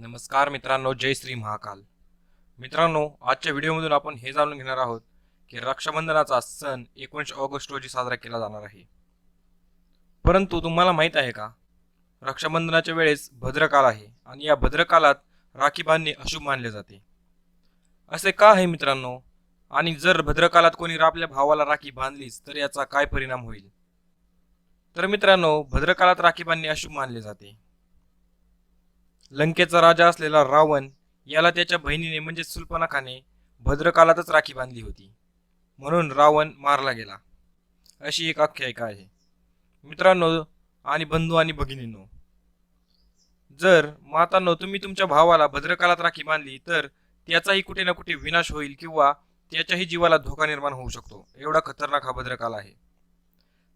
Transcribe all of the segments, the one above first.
नमस्कार मित्रांनो जय श्री महाकाल. मित्रांनो आजच्या व्हिडिओमधून आपण हे जाणून घेणार आहोत की रक्षाबंधनाचा सण एकोणीस ऑगस्ट रोजी साजरा केला जाणार आहे. परंतु तुम्हाला माहीत आहे का रक्षाबंधनाच्या वेळेस भद्रकाल आहे आणि या भद्रकालात राखी बांधणे अशुभ मानले जाते. असे का आहे मित्रांनो? आणि जर भद्रकालात कोणी आपल्या भावाला राखी बांधलीच तर याचा काय परिणाम होईल? तर मित्रांनो भद्रकालात राखी बांधणे अशुभ मानले जाते. लंकेचा राजा असलेला रावण याला त्याच्या बहिणीने म्हणजे सुल्पनाखाने भद्रकालातच राखी बांधली होती. म्हणून रावण मारला गेला. अशी एक आख्यायिका आहे. मित्रांनो आणि बंधू आणि भगिनींनो जर मातांनो तुम्ही तुमच्या भावाला भद्रकालात राखी बांधली तर त्याचाही कुठे ना कुठे विनाश होईल किंवा त्याच्याही जीवाला धोका निर्माण होऊ शकतो. एवढा खतरनाक हा भद्रकाल आहे.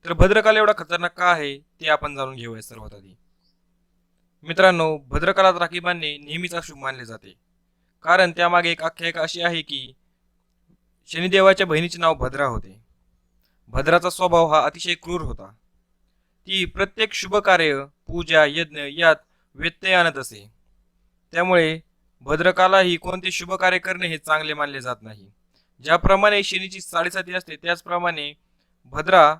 तर भद्रकाल एवढा खतरनाक का आहे ते आपण जाणून घेऊया सर्वात आधी. मित्रांनो भद्रकालात राखी बांधणे नेहमीच अशुभ मानले जाते. कारण त्यामागे एक आख्यायिका अशी आहे की शनिदेवाच्या बहिणीचे नाव भद्रा होते. भद्राचा स्वभाव हा अतिशय क्रूर होता. ती प्रत्येक शुभ कार्य पूजा यज्ञ यात व्यत्यय आणत असे. त्यामुळे भद्रकालाही कोणते शुभ कार्य करणे हे चांगले मानले जात नाही. ज्याप्रमाणे शनीची साडेसाती असते त्याचप्रमाणे भद्रा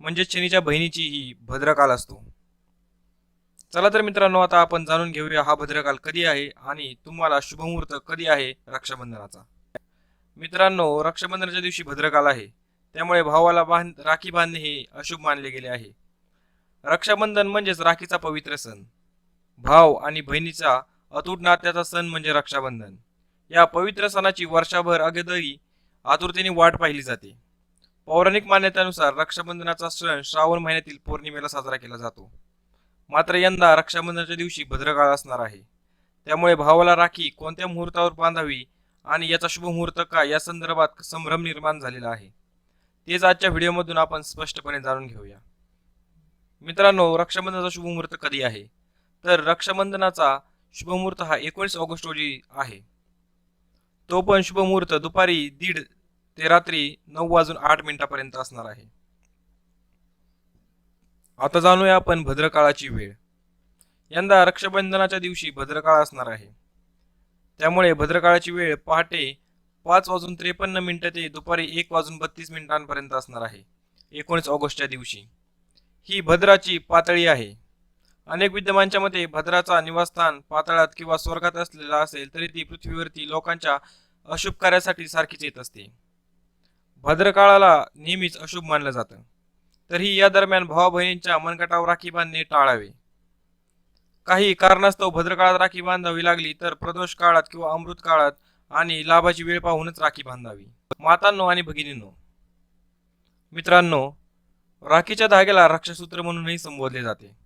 म्हणजे शनीच्या बहिणीची ही भद्रकाल असतो. चला तर मित्रांनो आता आपण जाणून घेऊया हा भद्रकाल कधी आहे आणि तुम्हाला शुभमुहूर्त कधी आहे रक्षाबंधनाचा. मित्रांनो रक्षाबंधनाच्या दिवशी भद्रकाल आहे. त्यामुळे भावाला बांध राखी बांधणे हे अशुभ मानले गेले आहे. रक्षाबंधन म्हणजेच राखीचा पवित्र सण. भाव आणि बहिणीचा अतूट नात्याचा सण म्हणजे रक्षाबंधन. या पवित्र सणाची वर्षभर अगोदरी आतुरतेने वाट पाहिली जाते. पौराणिक मान्यतेनुसार रक्षाबंधनाचा सण श्रावण महिन्यातील पौर्णिमेला साजरा केला जातो. मात्र यंदा रक्षाबंधनाच्या दिवशी भद्रकाळ असणार आहे. त्यामुळे भावाला राखी कोणत्या मुहूर्तावर बांधावी आणि याचा शुभ मुहूर्त का या संदर्भात संभ्रम निर्माण झालेला आहे. तेच आजच्या व्हिडिओमधून आपण स्पष्टपणे जाणून घेऊया. मित्रांनो रक्षाबंधनाचा शुभ मुहूर्त कधी आहे? तर रक्षाबंधनाचा शुभ मुहूर्त हा एकोणीस ऑगस्ट रोजी आहे. तो पण शुभ मुहूर्त दुपारी दीड ते रात्री नऊ वाजून आठ मिनिटापर्यंत असणार आहे. आता जाणूया आपण भद्रकाळाची वेळ. यंदा रक्षाबंधनाच्या दिवशी भद्रकाळ असणार आहे. त्यामुळे भद्रकाळाची वेळ पहाटे पाच वाजून त्रेपन्न मिनिटं ते दुपारी एक वाजून बत्तीस मिनिटांपर्यंत असणार आहे. एकोणीस ऑगस्टच्या दिवशी. ही भद्राची पातळी आहे. अनेक विद्यमानच्या मते भद्राचा निवासस्थान पातळात किंवा स्वर्गात असलेला असेल तरी ती पृथ्वीवरती लोकांच्या अशुभ कार्यासाठी सारखीच येत असते. भद्रकाळाला नेहमीच अशुभ मानलं जातं. तरीही या दरम्यान भावा बहिणींच्या मनगटावर राखी बांधणे टाळावे. काही कारणास्तव भद्रकाळात राखी बांधावी लागली तर प्रदोष काळात किंवा अमृत काळात आणि लाभाची वेळ पाहूनच राखी बांधावी. मातांनो आणि भगिनींनो मित्रांनो राखीच्या धाग्याला रक्षासूत्र म्हणूनही संबोधले जाते.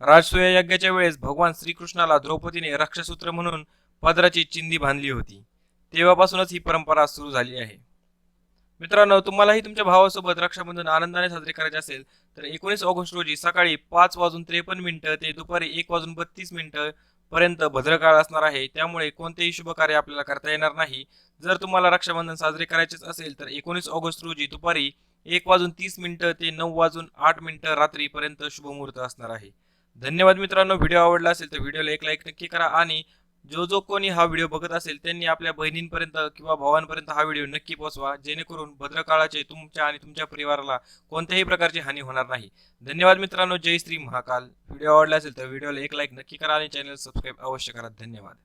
राजसूय यज्ञाच्या वेळेस भगवान श्रीकृष्णाला द्रौपदीने रक्षासूत्र म्हणून पदराची चिंदी बांधली होती. तेव्हापासूनच ही परंपरा सुरू झाली आहे. मित्रांनो तुम्हालाही तुमच्या भावासोबत रक्षाबंधन आनंदाने साजरे करायचे असेल तर एकोणीस ऑगस्ट रोजी सकाळी पाच वाजून त्रेपन्न मिनिटं ते दुपारी एक वाजून बत्तीस मिनिटं पर्यंत भद्रकाळ असणार आहे. त्यामुळे कोणतेही शुभ कार्य आपल्याला करता येणार नाही. जर तुम्हाला रक्षाबंधन साजरे करायचेच असेल तर एकोणीस ऑगस्ट रोजी दुपारी एक वाजून तीस मिनिटं ते नऊ वाजून आठ मिनिटं रात्रीपर्यंत शुभमुहूर्त असणार आहे. धन्यवाद मित्रांनो व्हिडिओ आवडला असेल तर व्हिडिओला एक लाईक नक्की करा आणि जो जो कोणी हा व्हिडिओ बघत असेल त्यांनी आपल्या बहिणींपर्यंत किंवा भावांपर्यंत हा व्हिडिओ नक्की पोहोचवा जेणेकरून भद्रकाळाचे तुमच्या आणि तुमच्या परिवाराला कोणत्याही प्रकारची हानी होणार नाही. धन्यवाद मित्रांनो जय श्री महाकाल. व्हिडिओ आवडला असेल तर व्हिडिओला एक लाईक नक्की करा आणि चॅनल सबस्क्राईब अवश्य करा. धन्यवाद.